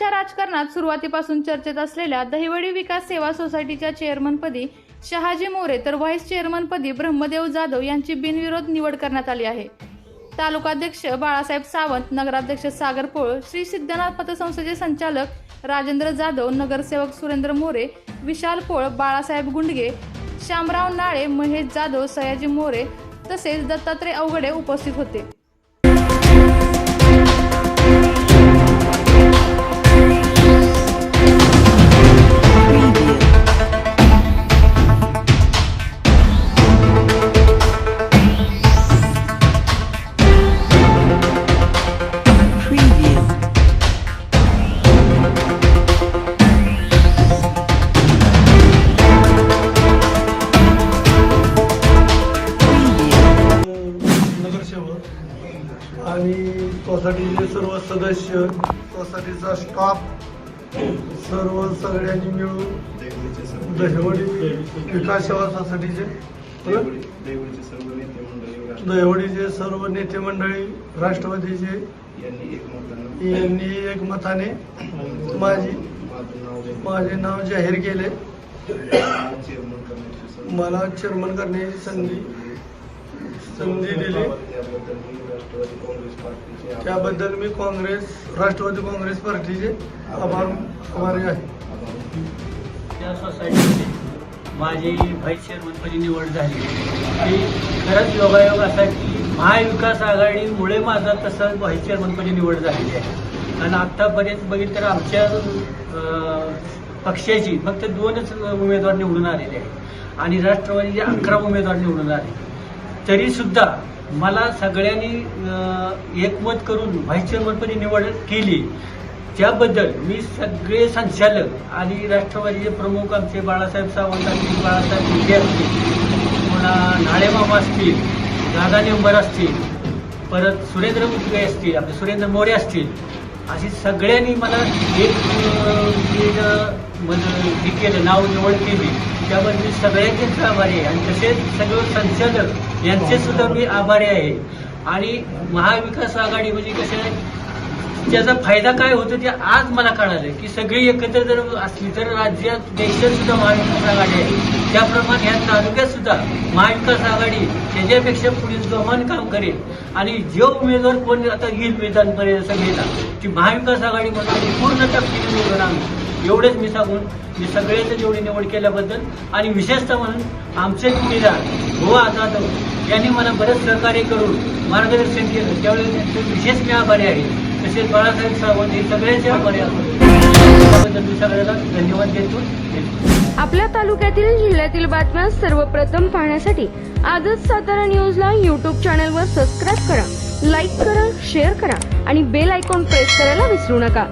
राज्याच्या राजकारणात सुरुवातीपासून चर्चेत असलेल्या दहिवडी विकास सेवा सोसायटीच्या चेअरमनपदी शहाजी मोरे तर व्हाईस चेअरमनपदी ब्रह्मदेव जाधव यांची बिनविरोध निवड करण्यात आली आहे. तालुकाध्यक्ष बाळासाहेब सावंत नगराध्यक्ष सागर पोळ श्री सिद्धनाथ पतसंस्थेचे संचालक राजेंद्र जाधव नगरसेवक सुरेंद्र मोरे विशाल पोळ बाळासाहेब गुंडगे शामराव नाळे महेश जाधव सयाजी मोरे तसेच दत्तात्रय अवघडे उपस्थित होते. आणि सोसायटीचे सर्व सदस्य सोसायटीचा स्टाफ सर्व सगळ्यांनी मिळून दहिवडी विकास सेवा सोसायटीचे दहिवडीचे सर्व नेते मंडळी राष्ट्रवादीचे यांनी एकमताने माझी माझे नाव जाहीर केले. मला चेअरमन करण्याची संधी संधी दिली त्याबद्दल मी काँग्रेस राष्ट्रवादी काँग्रेस पार्टीचे आभार आभारी आहे. त्या सोसायटीमध्ये माझी व्हाईस चेअरमनपदी निवड झाली. ती खरंच योगायोग असा की महाविकास आघाडीमुळे माझा तसा व्हाईस चेअरमनपदी निवड झालेली आहे. आणि आत्तापर्यंत बघितलं तर आमच्या पक्षाची फक्त दोनच उमेदवार निवडून आलेले आहेत. आणि राष्ट्रवादीचे अकरा उमेदवार निवडून आले तरीसुद्धा मला सगळ्यांनी एकमत करून व्हाईस चेअरमनपदी निवड केली. त्याबद्दल मी सगळे संचालक आणि राष्ट्रवादीचे प्रमुख आमचे बाळासाहेब सावंत असतील बाळासाहेब शिंदे असतील पुन्हा नाळेमामा असतील दादा नेंबर असतील परत सुरेंद्र मुटगे असतील आपले सुरेंद्र मोरे असतील अशी सगळ्यांनी मला एक हे केलं नाव निवड केली. त्याबद्दल सगळ्यांचेच आभारी आहे. आणि तसेच सगळे संचालक यांचे सुद्धा मी आभारी आहे. आणि महाविकास आघाडी म्हणजे कसं आहे त्याचा फायदा काय होतो ते आज मला कळालं की सगळी एकत्र जर असली तर राज्यात देशात सुद्धा महाविकास आघाडी आहे. त्याप्रमाणे ह्या तालुक्यात सुद्धा महाविकास आघाडी त्याच्यापेक्षा पुढील जोमान काम करेल. आणि जे उमेदवार कोण आता येईल मैदानपर्यंत सगळेला की महाविकास आघाडीमध्ये पूर्ण टक्के उमेदवार आम्ही एवढेच मी सांगून मी सगळ्यांचं जेवढी निवड केल्याबद्दल आणि विशेषतः म्हणून आमचे जोडीदार गोवा जाधव यांनी मला बरेच सहकार्य करून मार्गदर्शन केलं. त्यावेळी त्यांचे विशेष मी आभारी आहे. तसेच बाळासाहेब सावंत हे सगळ्यांचे आभारी त्याबद्दल मी सगळ्याला धन्यवाद देतो. आपल्या तालुक्यातील जिल्ह्यातील बातम्या सर्वप्रथम पाहण्यासाठी आजच सातारा न्यूजला यूट्यूब चॅनलवर सबस्क्राईब करा लाईक करा शेअर करा आणि बेल आयकॉन प्रेस करायला विसरू नका.